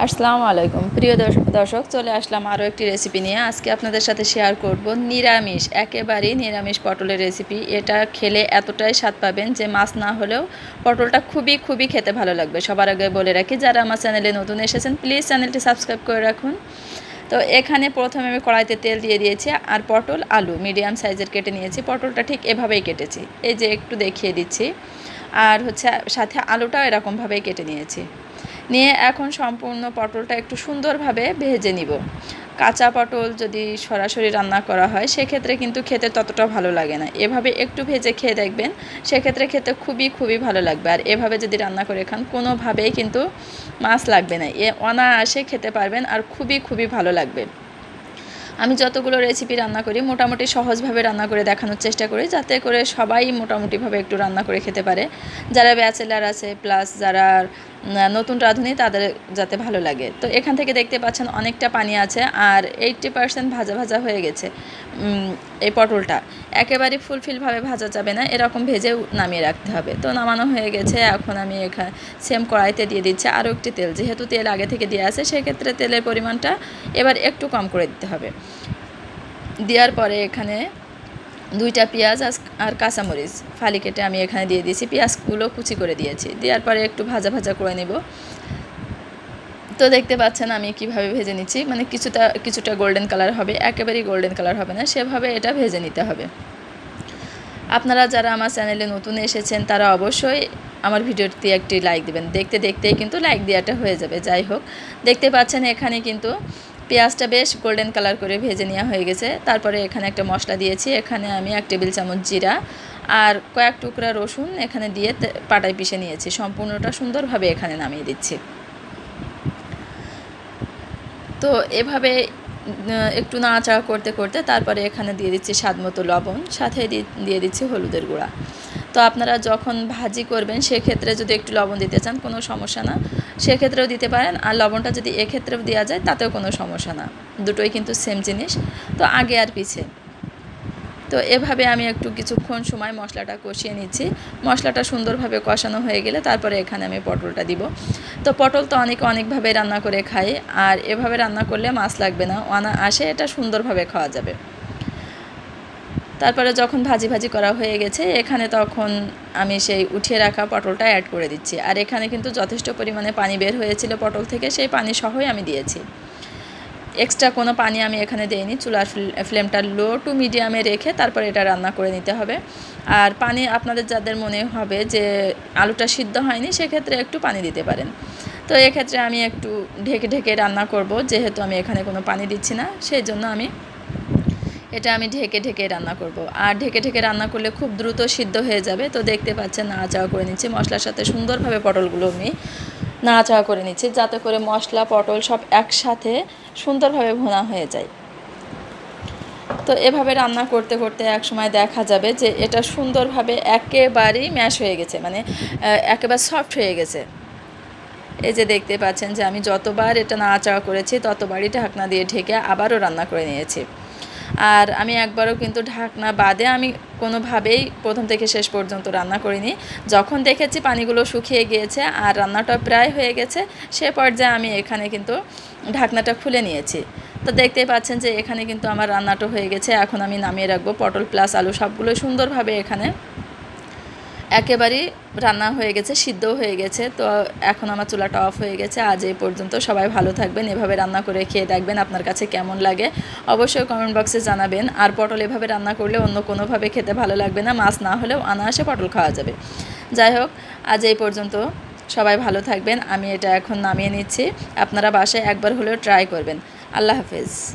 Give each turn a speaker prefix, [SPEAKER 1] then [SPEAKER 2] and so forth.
[SPEAKER 1] আসসালামু আলাইকুম। প্রিয় দর্শ- দর্শক, চলে আসলাম আরও একটি রেসিপি নিয়ে। আজকে আপনাদের সাথে শেয়ার করব নিরামিষ, একেবারেই নিরামিষ পটলের রেসিপি এটা খেলে এতটাই স্বাদ পাবেন যে মাছ না হলেও পটলটা খুবই খুবই খেতে ভালো লাগবে। সবার আগে বলে রাখি, যারা আমার চ্যানেলে নতুন এসেছেন প্লিজ চ্যানেলটি সাবস্ক্রাইব করে রাখুন। তো এখানে প্রথমে আমি কড়াইতে তেল দিয়ে দিয়েছি, আর পটল, আলু মিডিয়াম সাইজের কেটে নিয়েছি। পটলটা ঠিক এভাবেই কেটেছি। এই যে একটু দেখিয়ে দিচ্ছি। আর হচ্ছে সাথে আলুটাও এরকমভাবেই কেটে নিয়েছি। নিয়ে এখন সম্পূর্ণ পটলটা একটু সুন্দরভাবে ভেজে নিব। কাঁচা পটল যদি সরাসরি রান্না করা হয়, সেক্ষেত্রে কিন্তু খেতে ততটা ভালো লাগে না। এভাবে একটু ভেজে খেয়ে দেখবেন, সেক্ষেত্রে খেতে খুবই খুবই ভালো লাগবে। আর এভাবে যদি রান্না করে খান, কোনোভাবেই কিন্তু মাছ লাগবে না। এ অনায়াসে খেতে পারবেন আর খুবই খুবই ভালো লাগবে। আমি যতগুলো রেসিপি রান্না করি, মোটামুটি সহজভাবে রান্না করে দেখানোর চেষ্টা করি, যাতে করে সবাই মোটামুটিভাবে একটু রান্না করে খেতে পারে। যারা ব্যাচেলার আছে প্লাস যারা নতুন রাঁধুনি তাদের যাতে ভালো লাগে। তো এখান থেকে দেখতে পাচ্ছেন অনেকটা পানি আছে আর এইটটি পার্সেন্ট ভাজা ভাজা হয়ে গেছে এই পটলটা। একেবারে ফুলফিলভাবে ভাজা যাবে না, এরকম ভেজেও নামিয়ে রাখতে হবে। তো নামানো হয়ে গেছে, এখন আমি এখানে সেম কড়াইতে দিয়ে দিচ্ছি আরও একটি তেল। যেহেতু তেল আগে থেকে দিয়ে আছে, সেক্ষেত্রে তেলের পরিমাণটা এবার একটু কম করে দিতে হবে। দেওয়ার পরে এখানে দুইটা পেঁয়াজ আর কাঁচামরিচ ফালি কেটে আমি এখানে দিয়ে দিয়েছি। পেঁয়াজগুলো কুচি করে দিয়েছি। দেওয়ার পরে একটু ভাজা ভাজা করে নেব। তো দেখতে পাচ্ছেন আমি কীভাবে ভেজে নিচ্ছি। মানে কিছুটা কিছুটা গোল্ডেন কালার হবে, একেবারেই গোল্ডেন কালার হবে না। সেভাবে এটা ভেজে নিতে হবে। আপনারা যারা আমার চ্যানেলে নতুন এসেছেন, তারা অবশ্যই আমার ভিডিওতে একটি লাইক দেবেন। দেখতে, দেখতেই কিন্তু লাইক দেওয়াটা হয়ে যাবে। যাই হোক, দেখতে পাচ্ছেন এখানে কিন্তু পেঁয়াজটা বেশ গোল্ডেন কালার করে ভেজে নেওয়া হয়ে গেছে। তারপরে এখানে একটা মশলা দিয়েছি, এখানে আমি এক টেবিল চামচ জিরা আর কয়েক টুকরা রসুন এখানে দিয়ে পাটায় পিষে নিয়েছি। সম্পূর্ণটা সুন্দরভাবে এখানে নামিয়ে দিচ্ছি। তো এভাবে একটু নাড়াচাড়া করতে করতে তারপরে এখানে দিয়ে দিচ্ছি স্বাদ মতো লবণ, সাথে দিয়ে দিচ্ছি হলুদের গুঁড়া। তো আপনারা যখন ভাজি করবেন, সেক্ষেত্রে যদি একটু লবণ দিতে চান, কোনো সমস্যা না। সেক্ষেত্রেও দিতে পারেন। আর লবণটা যদি এক্ষেত্রেও দেওয়া যায়, তাতেও কোনো সমস্যা না। দুটোই কিন্তু সেম জিনিস। তো আগে আর পিছে। তো এভাবে আমি একটু কিছুক্ষণ সময় মশলাটা কষিয়ে নিচ্ছি। মশলাটা সুন্দরভাবে কষানো হয়ে গেলে তারপরে এখানে আমি পটলটা দিব। তো পটল তো অনেকে অনেকভাবে রান্না করে খাই। আর এভাবে রান্না করলে মাছ লাগবে না। অনা, আসে, এটা সুন্দরভাবে খাওয়া যাবে। তারপরে যখন ভাজি ভাজি করা হয়ে গেছে, এখানে তখন আমি সেই উঠিয়ে রাখা পটলটা অ্যাড করে দিচ্ছি। আর এখানে কিন্তু যথেষ্ট পরিমাণে পানি বের হয়েছিল পটল থেকে, সেই পানি সহই আমি দিয়েছি। এক্সট্রা কোনো পানি আমি এখানে দেইনি, চুলার ফ্লে- ফ্লেমটা লো টু মিডিয়ামে রেখে তারপর এটা রান্না করে নিতে হবে। আর পানি আপনাদের যাদের মনে হবে যে আলুটা সিদ্ধ হয়নি, সেক্ষেত্রে একটু পানি দিতে পারেন। তো এক্ষেত্রে আমি একটু ঢেকে ঢেকে রান্না করব, যেহেতু আমি এখানে কোনো পানি দিচ্ছি না, সেই জন্য আমি এটা আমি ঢেকে ঢেকে রান্না করব। আর ঢেকে ঢেকে রান্না করলে খুব দ্রুত সিদ্ধ হয়ে যাবে। তো দেখতে পাচ্ছেন, নাড়াচাড়া করে নিচ্ছি। মশলার সাথে সুন্দরভাবে পটলগুলো আমি নাড়াচাড়া করে নিচ্ছি, যাতে করে মশলা, পটল সব একসাথে সুন্দরভাবে ভোনা হয়ে যায়। তো এভাবে রান্না করতে করতে এক সময় দেখা যাবে যে এটা সুন্দরভাবে একেবারেই ম্যাশ হয়ে গেছে মানে একেবারে সফট হয়ে গেছে। এই যে দেখতে পাচ্ছেন যে আমি যতবার এটা নাড়াচাড়া করেছি, ততবারই ঢাকনা দিয়ে ঢেকে আবারও রান্না করে নিয়েছি। আর আমি একবারও কিন্তু ঢাকনা বাদে আমি কোনোভাবেই প্রথম থেকে শেষ পর্যন্ত রান্না করিনি। যখন দেখেছি পানিগুলো শুকিয়ে গিয়েছে আর রান্নাটা প্রায় হয়ে গেছে, সে পর্যায়ে আমি এখানে কিন্তু ঢাকনাটা খুলে নিয়েছি। তো দেখতেই পাচ্ছেন যে এখানে কিন্তু আমার রান্নাটা হয়ে গেছে। এখন আমি নামিয়ে রাখব পটল প্লাস আলু সবগুলো সুন্দরভাবে এখানে। একেবারেই রান্না হয়ে গেছে, সিদ্ধও হয়ে গেছে। তো এখন আমার চুলাটা অফ হয়ে গেছে। আজ এই পর্যন্ত সবাই ভালো থাকবেন। এভাবে রান্না করে খেয়ে দেখবেন আপনার কাছে কেমন লাগে। অবশ্যই কমেন্ট বক্সে জানাবেন। আর পটল এভাবে রান্না করলে অন্য কোনোভাবে খেতে ভালো লাগবে না, মাছ না হলেও অনায়াসে পটল খাওয়া যাবে। যাই হোক, আজ এই পর্যন্ত। সবাই ভালো থাকবেন। আমি এটা এখন নামিয়ে নিচ্ছি। আপনারা বাসায় একবার হলেও ট্রাই করবেন। আল্লাহ হাফেজ।